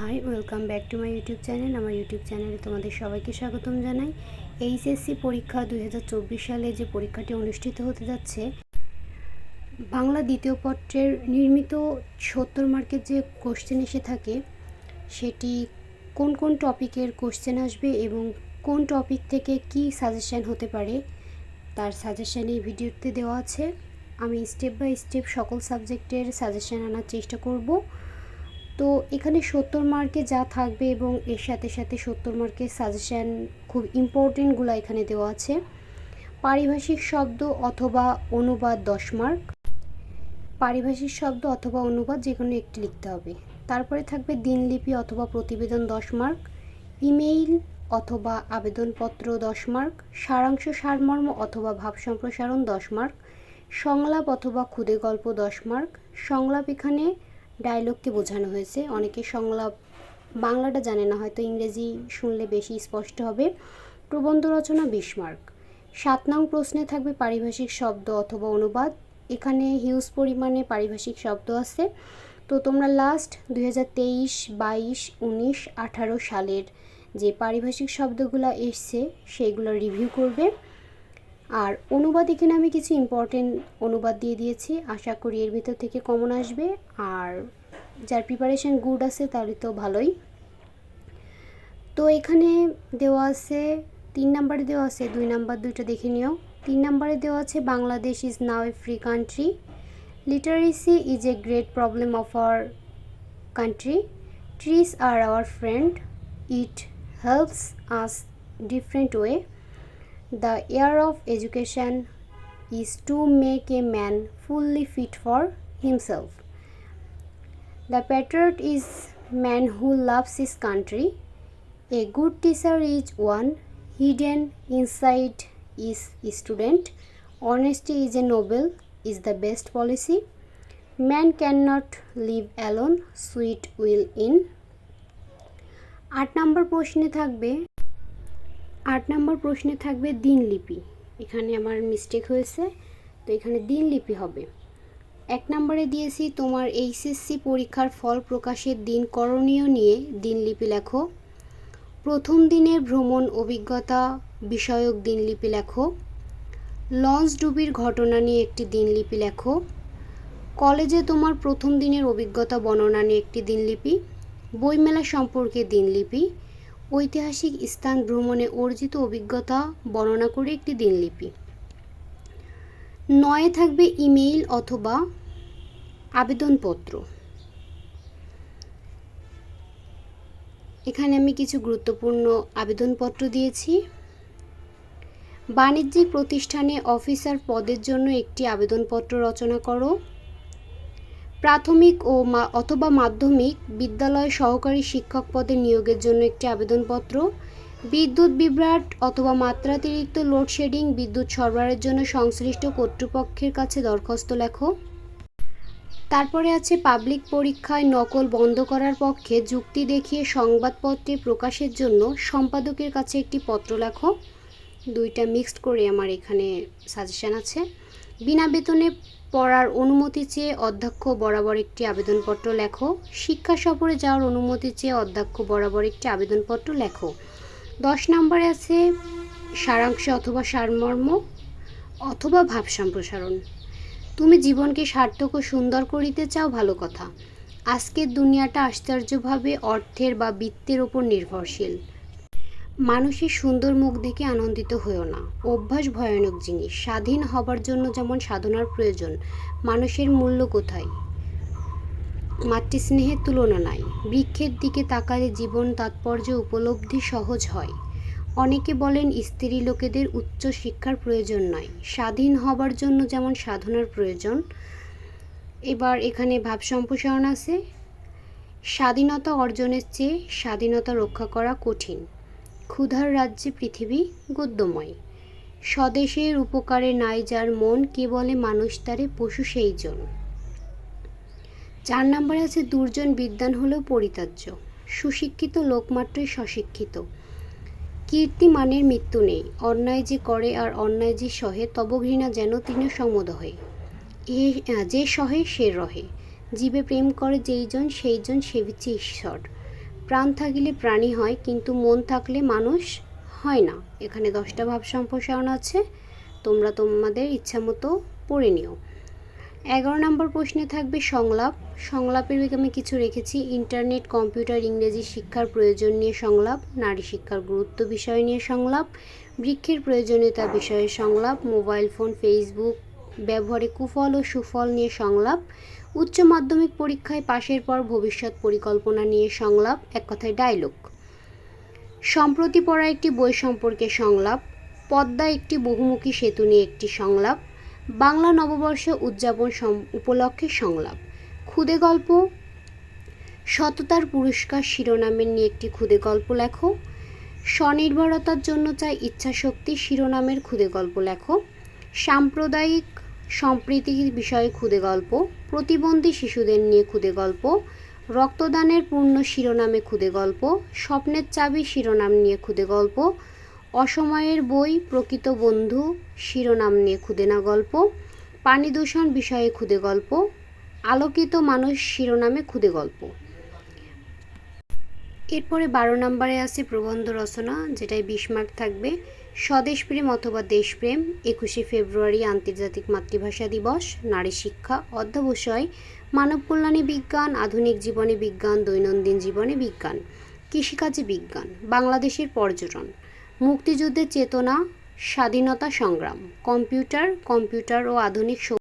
Hi welcome back to my YouTube channel আমার YouTube চ্যানেলে তোমাদের সবাইকে স্বাগতম জানাই। এইচএসসি পরীক্ষা দুই হাজার চব্বিশ সালে যে পরীক্ষাটি অনুষ্ঠিত হতে যাচ্ছে, বাংলা দ্বিতীয় পত্রের নির্মিত সত্তর মার্কের যে কোশ্চেন এসে থাকে, সেটি কোন কোন টপিকের কোশ্চেন আসবে এবং কোন টপিক থেকে কি সাজেশন হতে পারে, তার সাজেশান এই ভিডিওতে দেওয়া আছে। আমি স্টেপ বাই স্টেপ সকল সাবজেক্টের সাজেশন আনার চেষ্টা করব। তো এখানে সত্তর মার্কে যা থাকবে এবং এর সাথে সাথে সত্তর মার্কের সাজেশান খুব ইম্পর্টেন্টগুলো এখানে দেওয়া আছে। পারিভাষিক শব্দ অথবা অনুবাদ দশ মার্ক পারিভাষিক শব্দ অথবা অনুবাদ যে কোনো একটি লিখতে হবে। তারপরে থাকবে দিনলিপি অথবা প্রতিবেদন দশ মার্ক ইমেইল অথবা আবেদনপত্র দশ মার্ক সারাংশ সারমর্ম অথবা ভাব সম্প্রসারণ দশ মার্ক সংলাপ অথবা ক্ষুদে গল্প দশ মার্ক সংলাপ এখানে ডায়লগকে বোঝানো হয়েছে। অনেকে সংলাপ বাংলাটা জানে না, হয়তো ইংরেজি শুনলে বেশি স্পষ্ট হবে। প্রবন্ধ রচনা বিশ সাত নং প্রশ্নে থাকবে পারিভাষিক শব্দ অথবা অনুবাদ। এখানে হিউজ পরিমাণে পারিভাষিক শব্দ আছে। তো তোমরা লাস্ট দুই হাজার তেইশ, বাইশ, উনিশ, আঠারো সালের যে পারিভাষিক শব্দগুলো এসছে সেইগুলো রিভিউ করবে। আর অনুবাদ এখানে আমি কিছু ইম্পর্টেন্ট অনুবাদ দিয়ে দিয়েছি। আশা করি এর ভিতর থেকে কমন আসবে। আর যার প্রিপারেশন গুড আছে, তাহলে তো ভালোই। তো এখানে দেওয়া আছে, তিন নাম্বারে দেওয়া আছে, দুই নাম্বার দুইটা দেখে নিও। তিন নাম্বারে দেওয়া আছে, Bangladesh is now a free country literacy is a great problem of our country trees are our friend it helps us different way the year of education is to make a man fully fit for himself the patriot is man who loves his country a good teacher is one hidden inside is student honesty is a noble is the best policy man can not live alone sweet will in আট নম্বর প্রশ্নে থাকবে আট নম্বর প্রশ্নে থাকবে দিনলিপি এখানে আমার মিস্টেক হয়েছে, তো এখানে দিনলিপি হবে। এক নম্বরে দিয়েছি তোমার এইচএসসি পরীক্ষার ফল প্রকাশের দিন করণীয় নিয়ে দিনলিপি লেখো। প্রথম দিনের ভ্রমণ অভিজ্ঞতা বিষয়ক দিনলিপি লেখো। লঞ্চ ডুবির ঘটনা নিয়ে একটি দিনলিপি লেখো। কলেজে তোমার প্রথম দিনের অভিজ্ঞতা বর্ণনা নিয়ে একটি দিনলিপি বইমেলা সম্পর্কে দিনলিপি ঐতিহাসিক স্থান ভ্রমণে অর্জিত অভিজ্ঞতা বর্ণনা করে একটি দিনলিপি। নয়ে থাকবে ইমেইল অথবা আবেদনপত্র। এখানে আমি কিছু গুরুত্বপূর্ণ আবেদনপত্র দিয়েছি। বাণিজ্যিক প্রতিষ্ঠানে অফিসার পদের জন্য একটি আবেদনপত্র রচনা করো। প্রাথমিক ও অথবা মাধ্যমিক বিদ্যালয় সহকারী শিক্ষক পদে নিয়োগের জন্য একটি আবেদনপত্র, বিদ্যুৎ বিভ্রাট অথবা মাত্রাতিরিক্ত লোডশেডিং, বিদ্যুৎ সরবরাহের জন্য সংশ্লিষ্ট কর্তৃপক্ষের কাছে দরখাস্ত লেখো। তারপরে আছে পাবলিক পরীক্ষায় নকল বন্ধ করার পক্ষে যুক্তি দেখিয়ে সংবাদপত্রে প্রকাশের জন্য সম্পাদকের কাছে একটি পত্র লেখো। দুইটা মিক্সড করে আমার এখানে সাজেশন আছে। বিনা বেতনে পড়ার অনুমতি চেয়ে অধ্যক্ষ বরাবর একটি আবেদনপত্র লেখো। শিক্ষা সফরে যাওয়ার অনুমতি চেয়ে অধ্যক্ষ বরাবর একটি আবেদনপত্র লেখো। দশ নম্বরে আছে সারাংশ অথবা সারমর্ম অথবা ভাব সম্প্রসারণ। তুমি জীবনকে সার্থক ও সুন্দর করিতে চাও, ভালো কথা। আজকের দুনিয়াটা আশ্চর্যভাবে অর্থের বা বৃত্তের ওপর নির্ভরশীল। মানুষের সুন্দর মুখ দেখে আনন্দিত হয়েও না। অভ্যাস ভয়ানক জিনিস। স্বাধীন হবার জন্য যেমন সাধনার প্রয়োজন, মানুষের মূল্য কোথায়? মাতৃস্নেহের তুলনা নাই। বৃক্ষের দিকে তাকালে জীবন তাৎপর্য উপলব্ধি সহজ হয়। অনেকে বলেন স্ত্রী লোকেদের উচ্চ শিক্ষার প্রয়োজন নয় স্বাধীন হবার জন্য যেমন সাধনার প্রয়োজন, এবার এখানে ভাব সম্প্রসারণ আছে। স্বাধীনতা অর্জনের চেয়ে স্বাধীনতা রক্ষা করা কঠিন। ক্ষুধার রাজ্যে পৃথিবী গদ্যময়। স্বদেশের উপকারে নাই যার মন, কে বলে মানুষ তারে পশু সেই জন চার নম্বরে আছে, দুর্জন বিদ্যান হলেও পরিতার্য সুশিক্ষিত লোকমাত্রই সশিক্ষিত কীর্তিমানের মৃত্যু নেই। অন্যায় যে করে আর অন্যায় যে সহে, তব ঘৃণা যেন তিনি সমদহে। এ, যে সহে সে রহে। জীবে প্রেম করে যেইজন সেইজন সেবিছে ঈশ্বর। প্রাণ থাকিলে প্রাণী হয়, কিন্তু মন থাকলে মানুষ হয় না। এখানে দশটা ভাব সম্প্রসারণ আছে, তোমরা তোমাদের ইচ্ছা মতো পড়ে নিও। এগারো নম্বর প্রশ্নে থাকবে সংলাপ। সংলাপের আমি কিছু রেখেছি। ইন্টারনেট, কম্পিউটার, ইংরেজি শিক্ষার প্রয়োজন নিয়ে সংলাপ, নারী শিক্ষার গুরুত্ব বিষয় নিয়ে সংলাপ, বৃক্ষের প্রয়োজনীয়তা বিষয়ে সংলাপ, মোবাইল ফোন, ফেসবুক ব্যবহারে কুফল ও সুফল নিয়ে সংলাপ, উচ্চ মাধ্যমিক পরীক্ষায় পাশের পর ভবিষ্যৎ পরিকল্পনা নিয়ে সংলাপ, এক কথায় ডায়লগ সম্প্রতি পড়া একটি বই সম্পর্কে সংলাপ, পদ্মা একটি বহুমুখী সেতু নিয়ে একটি সংলাপ, বাংলা নববর্ষ উদযাপন উপলক্ষে সংলাপ। ক্ষুদে গল্প, সততার পুরস্কার শিরোনামের নিয়ে একটি ক্ষুদে গল্প লেখো, স্বনির্ভরতার জন্য চাই ইচ্ছাশক্তি শিরোনামের ক্ষুদে গল্প লেখো সাম্প্রদায়িক সম্প্রীতির বিষয়ে ক্ষুদে গল্প, প্রতিবন্ধী শিশুদের নিয়ে ক্ষুদে গল্প, রক্তদানের পূর্ণ শিরোনামে ক্ষুদে গল্প, স্বপ্নের চাবি শিরোনাম নিয়ে ক্ষুদে গল্প, অসময়ের বই, প্রকৃত বন্ধু শিরোনাম নিয়ে ক্ষুদেনা গল্প, পানি দূষণ বিষয়ে ক্ষুদে গল্প, আলোকিত মানুষ শিরোনামে ক্ষুদে গল্প। এরপরে বারো নম্বরে আছে প্রবন্ধ রচনা যেটাই বিশ মার্ক থাকবে। স্বদেশপ্রেম অথবা দেশপ্রেম একুশে ফেব্রুয়ারি আন্তর্জাতিক মাতৃভাষা দিবস, নারী শিক্ষা, অধ্যবসায়, মানব কল্যাণে বিজ্ঞান, আধুনিক জীবনে বিজ্ঞান, দৈনন্দিন জীবনে বিজ্ঞান, কৃষিকাজে বিজ্ঞান, বাংলাদেশের পর্যটন, মুক্তিযুদ্ধের চেতনা, স্বাধীনতা সংগ্রাম, কম্পিউটার কম্পিউটার ও আধুনিক